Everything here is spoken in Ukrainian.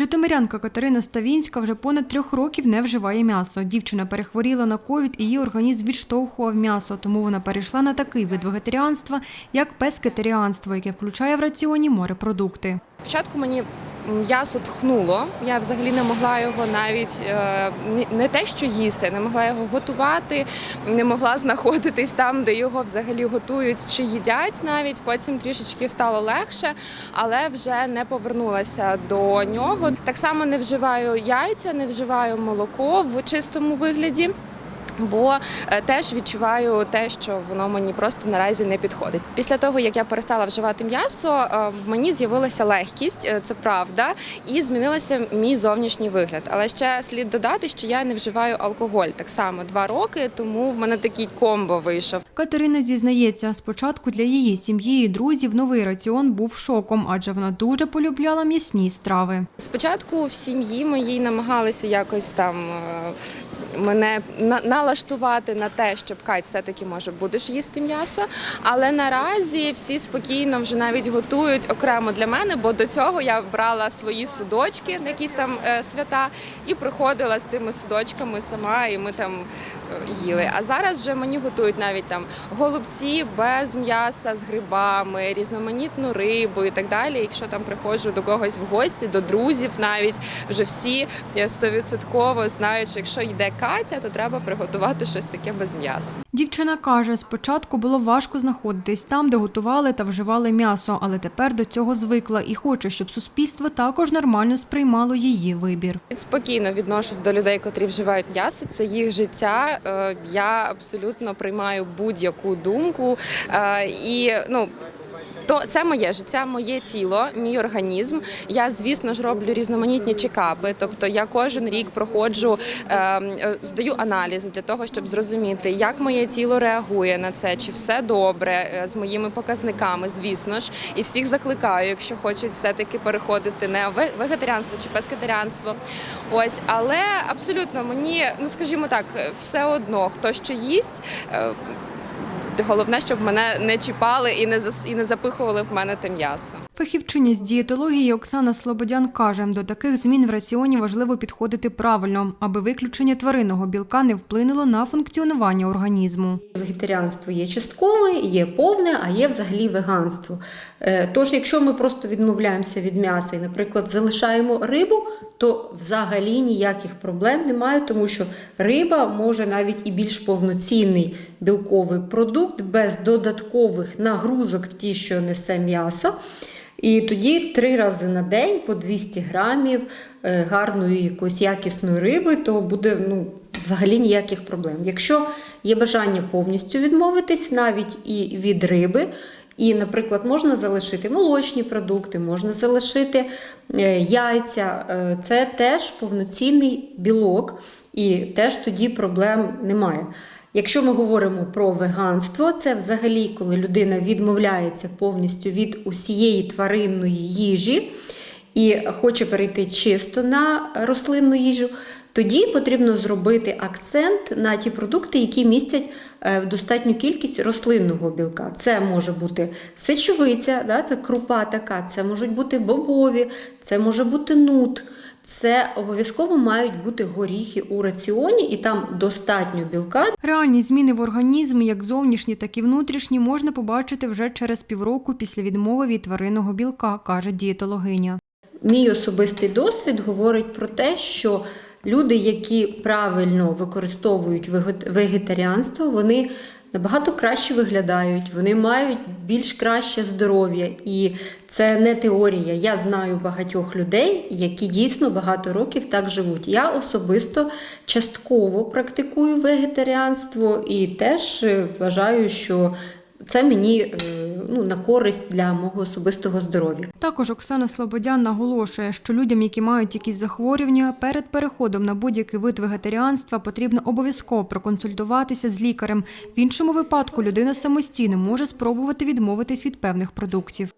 Житомирянка Катерина Ставінська вже понад трьох років не вживає м'ясо. Дівчина перехворіла на ковід і її організм відштовхував м'ясо, тому вона перейшла на такий вид вегетаріанства, як пескетаріанство, яке включає в раціоні морепродукти. Спочатку мені м'ясо тхнуло. Я взагалі не могла його навіть е, не те, що їсти, не могла його готувати, не могла знаходитись там, де його взагалі готують чи їдять навіть. Потім трішечки стало легше, але вже не повернулася до нього. Так само не вживаю яйця, не вживаю молоко в чистому вигляді. Бо е, теж відчуваю те, що воно мені просто наразі не підходить. Після того, як я перестала вживати м'ясо, е, в мені з'явилася легкість, е, це правда, і змінилося мій зовнішній вигляд. Але ще слід додати, що я не вживаю алкоголь так само два роки, тому в мене такий комбо вийшов. Катерина зізнається, спочатку для її сім'ї і друзів новий раціон був шоком, адже вона дуже полюбляла м'ясні страви. Спочатку в сім'ї моїй намагалися якось там мене налаштувати на те, що Кать, все-таки може будеш їсти м'ясо. Але наразі всі спокійно вже навіть готують окремо для мене, бо до цього я брала свої судочки на якісь там е, свята і приходила з цими судочками сама, і ми там е, їли. А зараз вже мені готують навіть там голубці без м'яса з грибами, різноманітну рибу і так далі. Якщо там приходжу до когось в гості, до друзів навіть вже всі стовідсотково знають, що якщо йде Катя, то треба приготувати щось таке без м'яса. Дівчина каже, спочатку було важко знаходитись там, де готували та вживали м'ясо, але тепер до цього звикла і хоче, щоб суспільство також нормально сприймало її вибір. Спокійно відношусь до людей, котрі вживають м'ясо. Це їх життя. Е, Я абсолютно приймаю будь-яку думку Е, і ну. То це моє життя, моє тіло, мій організм. Я, звісно ж, роблю різноманітні чекапи. Тобто я кожен рік проходжу, е, е, здаю аналізи для того, щоб зрозуміти, як моє тіло реагує на це, чи все добре е, з моїми показниками, звісно ж, і всіх закликаю, якщо хочуть все-таки переходити ве- вегетаріанство чи пескетаріанство. Ось, але абсолютно мені, ну скажімо так, все одно хто що їсть. Головне, щоб мене не чіпали і не і не запихували в мене те м'ясо. Фахівчиня з дієтології Оксана Слободян каже, до таких змін в раціоні важливо підходити правильно, аби виключення тваринного білка не вплинуло на функціонування організму. Вегетаріанство є часткове, є повне, а є взагалі веганство. Е, Тож, якщо ми просто відмовляємося від м'яса і, наприклад, залишаємо рибу, то взагалі ніяких проблем немає, тому що риба може навіть і більш повноцінний білковий продукт без додаткових нагрузок, ті, що несе м'ясо. І тоді три рази на день по 200 грамів е, гарної якоїсь якісної риби, то буде ну, взагалі ніяких проблем. Якщо є бажання повністю відмовитись навіть і від риби, і, наприклад, можна залишити молочні продукти, можна залишити е, яйця, е, це теж повноцінний білок, і теж тоді проблем немає. Якщо ми говоримо про веганство, це взагалі, коли людина відмовляється повністю від усієї тваринної їжі і хоче перейти чисто на рослинну їжу, тоді потрібно зробити акцент на ті продукти, які містять е, достатню кількість рослинного білка. Це може бути сечовиця, да, це крупа така, це можуть бути бобові, це може бути нут. Це обов'язково мають бути горіхи у раціоні, і там достатньо білка Реальні зміни в організмі, як зовнішні, так і внутрішні, можна побачити вже через півроку після відмови від тваринного білка, каже дієтологиня. Мій особистий досвід говорить про те, що люди, які правильно використовують вегетаріанство, вони набагато краще виглядають, вони мають більш краще здоров'я. І це не теорія. Я знаю багатьох людей, які дійсно багато років так живуть. Я особисто частково практикую вегетаріанство і теж е, вважаю, що це мені е, ну, на користь для мого особистого здоров'я. Також Оксана Слободян наголошує, що людям, які мають якісь захворювання, перед переходом на будь-який вид вегетаріанства потрібно обов'язково проконсультуватися з лікарем. В іншому випадку людина самостійно може спробувати відмовитись від певних продуктів.